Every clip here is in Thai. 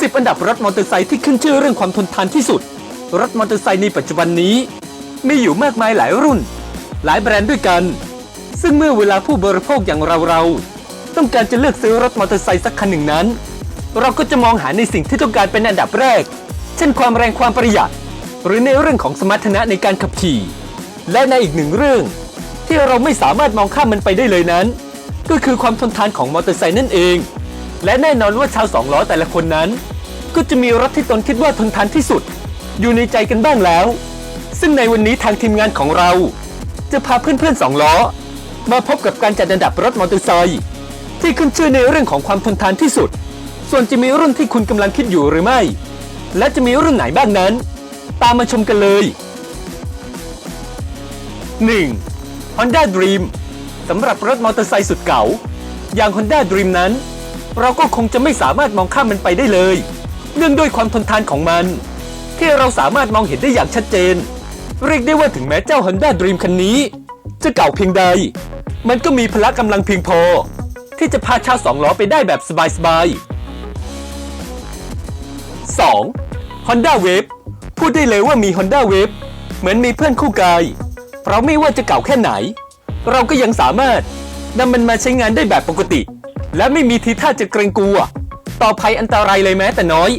10 อันดับรถมอเตอร์ไซค์ที่ขึ้นชื่อเรื่องความทนทานที่สุด รถมอเตอร์ไซค์ในปัจจุบันนี้ มีอยู่มากมายหลายรุ่น หลายแบรนด์ด้วยกัน ซึ่งเมื่อเวลาผู้บริโภคอย่างเราเราๆต้องการจะเลือกซื้อรถมอเตอร์ไซค์สักคันหนึ่งนั้น เราก็จะมองหาในสิ่งที่ต้องการเป็นอันดับแรก เช่นความแรงความประหยัด หรือในเรื่องของสมรรถนะในการขับขี่ และในอีกหนึ่งเรื่อง ที่เราไม่สามารถมองข้ามมันไปได้เลยนั้น ก็คือความทนทานของมอเตอร์ไซค์นั่นเอง และแน่นอนว่าชาวสองล้อแต่ละคนนั้น ก็จะมีรถที่ตนคิดว่าทนทานที่สุด อยู่ในใจกันบ้างแล้ว ซึ่งในวันนี้ทางทีมงานของเรา จะพาเพื่อนๆสองล้อ มาพบกับการจัดอันดับรถมอเตอร์ไซค์ที่ขึ้นชื่อในเรื่องของความทนทานที่สุด ส่วนจะมีรุ่นที่คุณกำลังคิดอยู่หรือไม่ และจะมีรุ่นไหนบ้างนั้น ตามมาชมกันเลย 1. Honda Dream สำหรับรถมอเตอร์ไซค์สุดเก่า อย่าง Honda Dream นั้น เราก็คงจะไม่สามารถมองข้ามมันไปได้เลย เนื่องด้วยความทนทานของมัน ที่เราสามารถมองเห็นได้อย่างชัดเจน เรียกได้ว่าถึงแม้เจ้า Honda Dream คันนี้ จะเก่าเพียงใด มันก็มีพละกำลังเพียงพอ ที่จะพาชาวสองล้อไปได้แบบสบายๆ 2. Honda Wave พูดได้เลยว่ามี Honda Wave เหมือนมีเพื่อนคู่กาย เพราะไม่ว่าจะเก่าแค่ไหน เราก็ยังสามารถนำมันมาใช้งานได้แบบปกติ และไม่มีทีท่าจะเกรงกลัว ต่อภัยอันตรายเลยแม้แต่น้อย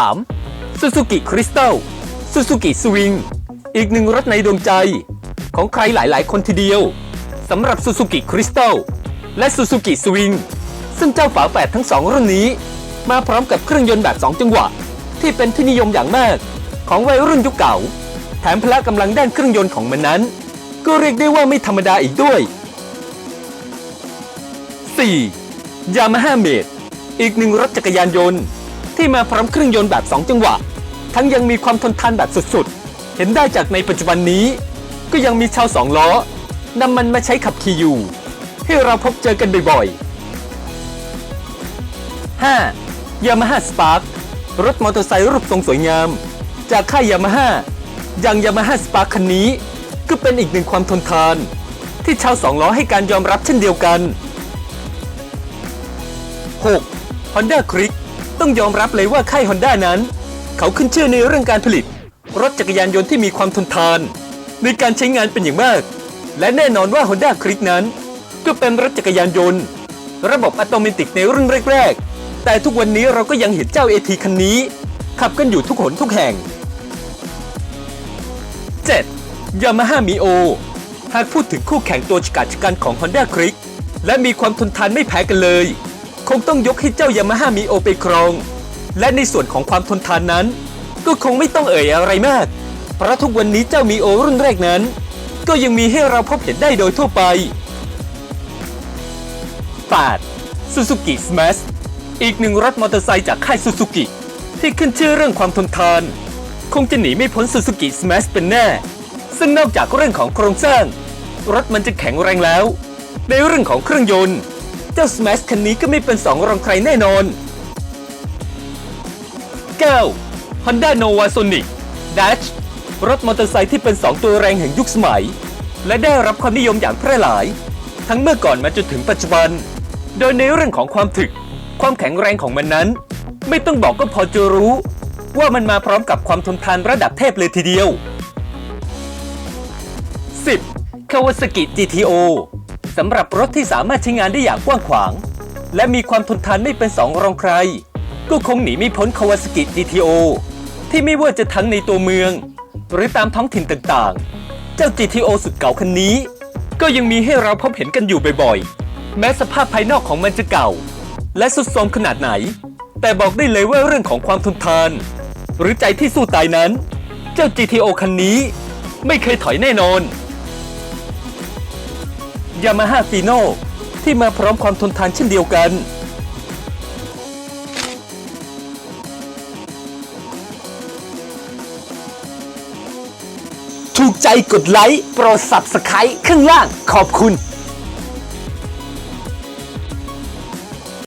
3. Suzuki Crystal Suzuki Swing อีกหนึ่งรถในดวงใจ ของใครหลายๆ คนทีเดียวสำหรับ Suzuki Crystal และ Suzuki Swing ซึ่งเจ้าฝาแฝดทั้งสองรุ่นนี้ มาพร้อมกับเครื่องยนต์แบบ 2 จังหวะ ที่เป็นที่นิยมอย่างมาก ของวัยรุ่นยุคเก่า แถมพละกำลังด้านเครื่องยนต์ของมันนั้น ก็เรียกได้ว่าไม่ธรรมดาอีกด้วย 4. Yamaha Mate อีกหนึ่งรถจักรยานยนต์ ที่มาพร้อมเครื่องยนต์แบบ 2 จังหวะ ทั้งยังมีความทนทานแบบสุดๆ เห็นได้จากในปัจจุบันนี้ ก็ยังมีชาวสองล้อนำมันมาใช้ขับขี่อยู่ที่เราพบเจอกันบ่อยๆ 5. Yamaha Spark รถมอเตอร์ไซค์รูปทรงสวยงาม จากค่ายยามาฮ่าอย่างยามาฮ่าสปาร์คคันนี้ ก็เป็นอีกหนึ่งความทนทาน ที่ชาวสองล้อให้การยอมรับเช่นเดียวกัน 6. Honda Click ต้องยอมรับเลยว่าค่าย Honda นั้น เขาขึ้นชื่อในเรื่องการผลิต รถจักรยานยนต์ที่มีความทนทาน ในการใช้งานเป็นอย่างมาก และแน่นอนว่า Honda Click นั้น ก็เป็นรถจักรยานยนต์ ระบบอัตโนมัติในรุ่นแรกๆ แต่ทุกวันนี้เราก็ยังเห็นเจ้า AT คันนี้ ขับกันอยู่ทุกหนทุกแห่ง 7. Yamaha Mio หากพูดถึงคู่แข่งตัวฉกาจกันของ Honda Click และมีความทนทานไม่แพ้กันเลย งต้องยกให้เจ้า Yamaha Mio ไปครอง และในส่วนของความทนทานนั้น ก็คงไม่ต้องเอ่ยอะไรมาก เพราะทุกวันนี้เจ้า Mio รุ่นแรกนั้น ก็ยังมีให้เราพบเห็นได้โดยทั่วไป 8. Suzuki Smash อีกหนึ่งรถมอเตอร์ไซค์จากค่าย Suzuki ที่ขึ้นชื่อเรื่องความทนทาน คงจะหนีไม่พ้น Suzuki Smash เป็นแน่ ซึ่งนอกจากเรื่องของโครงสร้าง รถมันจะแข็งแรงแล้ว ในเรื่องของเครื่องยนต์ เจ้า Smash คันนี้ก็ไม่เป็นสองรองใครแน่นอน 9. Honda Nova Sonic Dash รถมอเตอร์ไซค์ที่เป็น2ตัวแรงแห่งยุคสมัย และได้รับความนิยมอย่างแพร่หลาย ทั้งเมื่อก่อนมาจนถึงปัจจุบัน โดยในเรื่องของความถึก ความแข็งแรงของมันนั้น ไม่ต้องบอกก็พอจะรู้ ว่ามันมาพร้อมกับความทนทานระดับเทพเลยทีเดียว 10. Kawasaki GTO สำหรับรถที่สามารถใช้งานได้อย่างกว้างขวาง และมีความทนทานไม่เป็นสองรองใคร ก็คงหนีไม่พ้น Kawasaki GTO ที่ไม่ว่าจะทั้งในตัวเมือง หรือตามท้องถิ่นต่างๆ เจ้า GTO สุดเก่าคันนี้ ก็ยังมีให้เราพบเห็นกันอยู่บ่อยๆ แม้สภาพภายนอกของมันจะเก่า และสุดโทรมขนาดไหน แต่บอกได้เลยว่าเรื่องของความทนทาน หรือใจที่สู้ตายนั้น เจ้า GTO คันนี้ ไม่เคยถอยแน่นอน ยามาฮ่าฟีโนที่มาพร้อมความทนทานเช่นเดียวกัน ถูกใจกดไลค์ โปรด s ับสไครต์ข้างล่างขอบคุณ